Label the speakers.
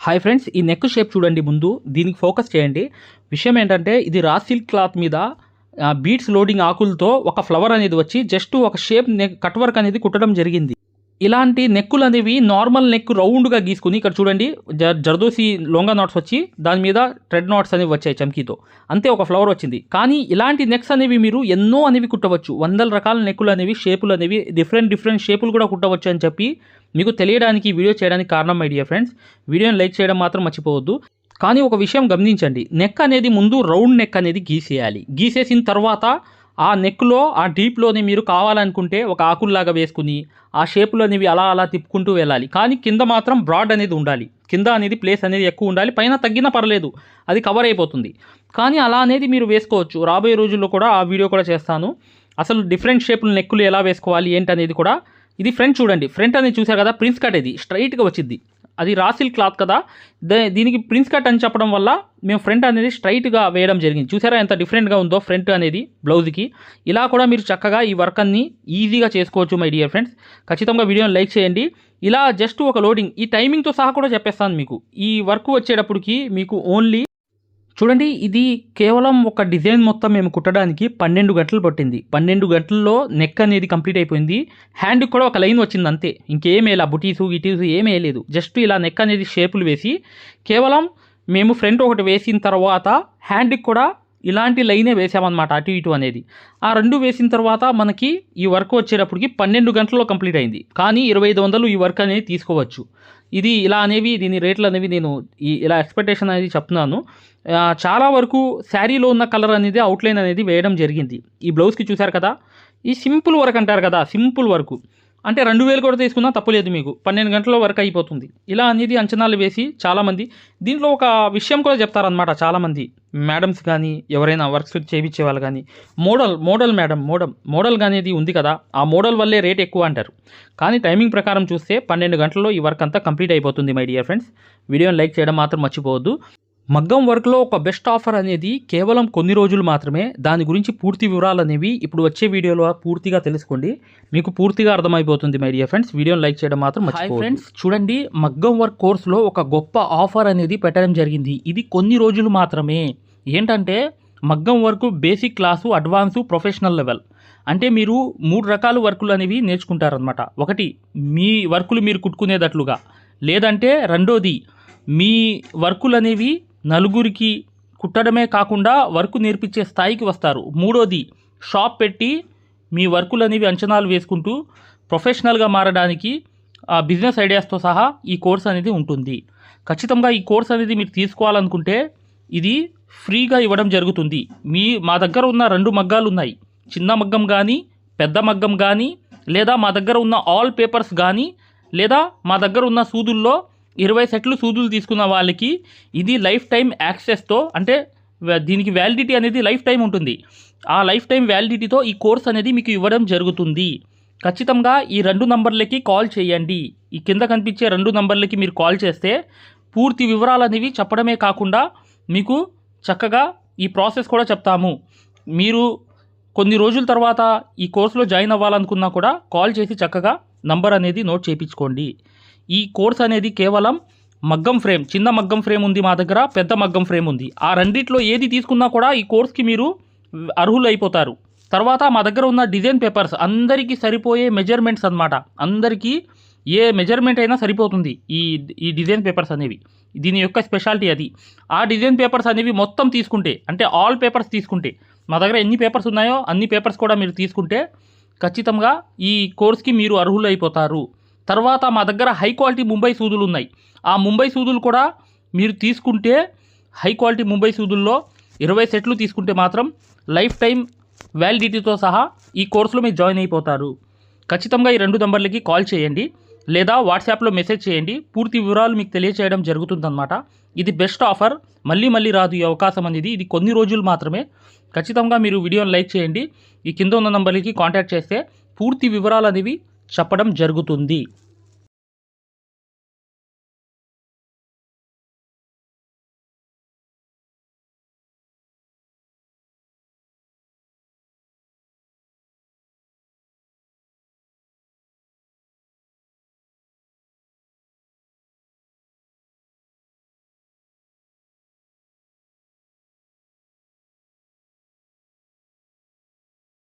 Speaker 1: Hi friends ఈ neck shape చూడండి ముందు. దీనికి ఫోకస్ చేయండి. విషయం ఏంటంటే ఇది రా సిల్క్ క్లాత్ మీద బీట్స్ లోడింగ్ ఆకులతో ఒక ఫ్లవర్ అనేది వచ్చి జస్ట్ ఒక షేప్ నెక్ కట్ వర్క్ అనేది కుట్టడం జరిగింది. ఇలాంటి నెక్కులు అనేవి నార్మల్ నెక్ రౌండ్గా గీసుకుని ఇక్కడ చూడండి జ జర్దోసి లొంగా నాట్స్ వచ్చి దాని మీద ట్రెడ్ నాట్స్ అనేవి వచ్చాయి చమ్కీతో. అంతే ఒక ఫ్లవర్ వచ్చింది. కానీ ఇలాంటి నెక్స్ అనేవి మీరు ఎన్నో అనేవి కుట్టవచ్చు. వందల రకాల నెక్కులు అనేవి షేపులు అనేవి డిఫరెంట్ డిఫరెంట్ షేపులు కూడా కుట్టవచ్చు అని చెప్పి మీకు తెలియడానికి వీడియో చేయడానికి కారణం మై డియర్ ఫ్రెండ్స్ వీడియోని లైక్ చేయడం మాత్రం మర్చిపోవద్దు. కానీ ఒక విషయం గమనించండి. నెక్ అనేది ముందు రౌండ్ నెక్ అనేది గీసేయాలి. గీసేసిన తర్వాత ఆ నెక్లో ఆ డీప్లోని మీరు కావాలనుకుంటే ఒక ఆకుల్లాగా వేసుకుని ఆ షేప్లోనివి అనేవి అలా అలా తిప్పుకుంటూ వెళ్ళాలి. కానీ కింద మాత్రం బ్రాడ్ అనేది ఉండాలి. కింద అనేది ప్లేస్ అనేది ఎక్కువ ఉండాలి. పైన తగ్గినా పర్లేదు. అది కవర్ అయిపోతుంది. కానీ అలా అనేది మీరు వేసుకోవచ్చు. రాబోయే రోజుల్లో కూడా ఆ వీడియో కూడా చేస్తాను. అసలు డిఫరెంట్ షేపులు నెక్కులు ఎలా వేసుకోవాలి ఏంటి అనేది కూడా ఇది ఫ్రంట్ చూడండి. ఫ్రంట్ అనేది చూసారు కదా ప్రిన్స్ కట్ ఇది. స్ట్రైట్గా వచ్చింది. అది రాసిల్ క్లాత్ కదా. దీనికి ప్రిన్స్ కట్ అని చెప్పడం వల్ల మేము ఫ్రంట్ అనేది స్ట్రైట్గా వేయడం జరిగింది. చూసారా ఎంత డిఫరెంట్గా ఉందో ఫ్రంట్ అనేది బ్లౌజ్కి. ఇలా కూడా మీరు చక్కగా ఈ వర్క్ అన్ని ఈజీగా చేసుకోవచ్చు మై డియర్ ఫ్రెండ్స్. ఖచ్చితంగా వీడియోని లైక్ చేయండి. ఇలా జస్ట్ ఒక లోడింగ్. ఈ టైమింగ్తో సహా కూడా చెప్పేస్తాను మీకు. ఈ వర్క్ వచ్చేటప్పటికి మీకు ఓన్లీ చూడండి ఇది కేవలం ఒక డిజైన్ మొత్తం మేము కుట్టడానికి పన్నెండు గంటలు పట్టింది. పన్నెండు గంటల్లో నెక్ అనేది కంప్లీట్ అయిపోయింది. హ్యాండ్కి కూడా ఒక లైన్ వచ్చింది అంతే. ఇంకేమీ ఇలా బుటీసు గిటీసు ఏమీ లేదు జస్ట్ ఇలా నెక్ అనేది షేపులు వేసి కేవలం మేము ఫ్రంట్ ఒకటి వేసిన తర్వాత హ్యాండ్కి కూడా ఇలాంటి లైనే వేసామన్నమాట అటు ఇటు అనేది. ఆ రెండు వేసిన తర్వాత మనకి ఈ వర్క్ వచ్చేటప్పటికి పన్నెండు గంటల్లో కంప్లీట్ అయింది. కానీ ఇరవై ఐదు వందలు ఈ వర్క్ అనేది తీసుకోవచ్చు. ఇది ఇలా అనేవి దీని రేట్లు అనేవి నేను ఈ ఇలా ఎక్స్పెక్టేషన్ అనేది చెప్తున్నాను. చాలా వరకు శారీలో ఉన్న కలర్ అనేది అవుట్లైన్ అనేది వేయడం జరిగింది. ఈ బ్లౌజ్కి చూశారు కదా? ఈ సింపుల్ వర్క్ అంటారు కదా సింపుల్ వర్క్. అంటే రెండు వేలు కూడా తీసుకున్నా తప్పులేదు మీకు. పన్నెండు గంటల వర్క్ అయిపోతుంది. ఇలా అనేది అంచనాలు వేసి చాలామంది దీంట్లో ఒక విషయం కూడా చెప్తారనమాట చాలామంది. మేడమ్స్ కానీ ఎవరైనా వర్క్స్ చేయించే వాళ్ళు కానీ model model madam model model అనేది ఉంది కదా ఆ మోడల్ వల్లే రేట్ ఎక్కువ అంటారు. కానీ టైమింగ్ ప్రకారం చూస్తే పన్నెండు గంటల్లో ఈ వర్క్ అంతా కంప్లీట్ అయిపోతుంది మై డియర్ ఫ్రెండ్స్. వీడియోని లైక్ చేయడం మాత్రం మర్చిపోవద్దు. మగ్గం వర్క్లో ఒక బెస్ట్ ఆఫర్ అనేది కేవలం కొన్ని రోజులు మాత్రమే. దాని గురించి పూర్తి వివరాలు అనేవి ఇప్పుడు వచ్చే వీడియోలో పూర్తిగా తెలుసుకోండి. మీకు పూర్తిగా అర్థమైపోతుంది మై డియర్ ఫ్రెండ్స్ వీడియోని లైక్ చేయడం మాత్రం మర్చిపోవద్దు. ఫ్రెండ్స్ చూడండి మగ్గం వర్క్ కోర్సులో ఒక గొప్ప ఆఫర్ అనేది పెట్టడం జరిగింది. ఇది కొన్ని రోజులు మాత్రమే. ఏంటంటే మగ్గం work basic class advance professional level. అంటే మీరు మూడు రకాల వర్కులు అనేవి నేర్చుకుంటారనమాట ఒకటి మీ వర్కులు మీరు కుట్టుకునేటట్లుగా. లేదంటే రెండోది మీ వర్కులు అనేవి నలుగురికి కుట్టడమే కాకుండా వర్క్ నేర్పించే స్థాయికి వస్తారు. మూడోది షాప్ పెట్టి మీ వర్కులు అనేవి అంచనాలు వేసుకుంటూ ప్రొఫెషనల్గా మారడానికి ఆ బిజినెస్ ఐడియాస్తో సహా ఈ కోర్స్ అనేది ఉంటుంది. ఖచ్చితంగా ఈ కోర్స్ అనేది మీరు తీసుకోవాలనుకుంటే ఇది ఫ్రీగా ఇవ్వడం జరుగుతుంది. మీ మా దగ్గర ఉన్న రెండు మగ్గాలు ఉన్నాయి. చిన్న మగ్గం కానీ పెద్ద మగ్గం కానీ లేదా మా దగ్గర ఉన్న ఆల్ పేపర్స్ కానీ లేదా మా దగ్గర ఉన్న సూదుల్లో ఇరవై సెట్లు సూదులు తీసుకున్న వాళ్ళకి ఇది లైఫ్ టైం యాక్సెస్తో అంటే దీనికి వ్యాలిడిటీ అనేది లైఫ్ టైం ఉంటుంది. ఆ లైఫ్ టైం వ్యాలిడిటీతో ఈ కోర్స్ అనేది మీకు ఇవ్వడం జరుగుతుంది. ఖచ్చితంగా ఈ రెండు నంబర్లకి కాల్ చేయండి. ఈ కింద కనిపించే రెండు నంబర్లకి మీరు కాల్ చేస్తే పూర్తి వివరాలు అనేవి చెప్పడమే కాకుండా మీకు చక్కగా ఈ ప్రాసెస్ కూడా చెప్తాము. మీరు కొన్ని రోజుల తర్వాత ఈ కోర్సులో జాయిన్ అవ్వాలనుకున్నా కూడా కాల్ చేసి చక్కగా నంబర్ అనేది నోట్ చేయించుకోండి. ఈ కోర్స్ అనేది కేవలం మగ్గం ఫ్రేమ్ చిన్న మగ్గం ఫ్రేమ్ ఉంది మా దగ్గర పెద్ద మగ్గం ఫ్రేమ్ ఉంది. ఆ రెండిట్లో ఏది తీసుకున్నా కూడా ఈ కోర్స్కి మీరు అర్హులు అయిపోతారు తర్వాత మా దగ్గర ఉన్న డిజైన్ పేపర్స్ అందరికీ సరిపోయే మెజర్మెంట్స్ అన్నమాట. అందరికీ ఏ మెజర్మెంట్ అయినా సరిపోతుంది ఈ ఈ డిజైన్ పేపర్స్ అనేవి. దీని యొక్క స్పెషాలిటీ అది. ఆ డిజైన్ పేపర్స్ అనేవి మొత్తం తీసుకుంటే అంటే ఆల్ పేపర్స్ తీసుకుంటే మా దగ్గర ఎన్ని పేపర్స్ ఉన్నాయో అన్ని పేపర్స్ కూడా మీరు తీసుకుంటే ఖచ్చితంగా ఈ కోర్స్కి మీరు అర్హులు అయిపోతారు తర్వాత మా దగ్గర హై క్వాలిటీ ముంబై సూదులు ఉన్నాయి. ఆ ముంబై సూదులు కూడా మీరు తీసుకుంటే హై క్వాలిటీ ముంబై సూదుల్లో ఇరవై సెట్లు తీసుకుంటే మాత్రం లైఫ్ టైం వ్యాలిడిటీతో సహా ఈ కోర్సులో మీరు జాయిన్ అయిపోతారు. ఖచ్చితంగా ఈ రెండు నంబర్లకి కాల్ చేయండి. లేదా వాట్సాప్లో మెసేజ్ చేయండి. పూర్తి వివరాలు మీకు తెలియచేయడం జరుగుతుందన్నమాట. ఇది బెస్ట్ ఆఫర్ మళ్ళీ మళ్ళీ రాదు ఈ అవకాశం అనేది. ఇది కొన్ని రోజులు మాత్రమే. ఖచ్చితంగా మీరు వీడియోని లైక్ చేయండి. ఈ కింద ఉన్న నంబర్లకి కాంటాక్ట్ చేస్తే పూర్తి వివరాలు అనేవి చెప్పడం జరుగుతుంది.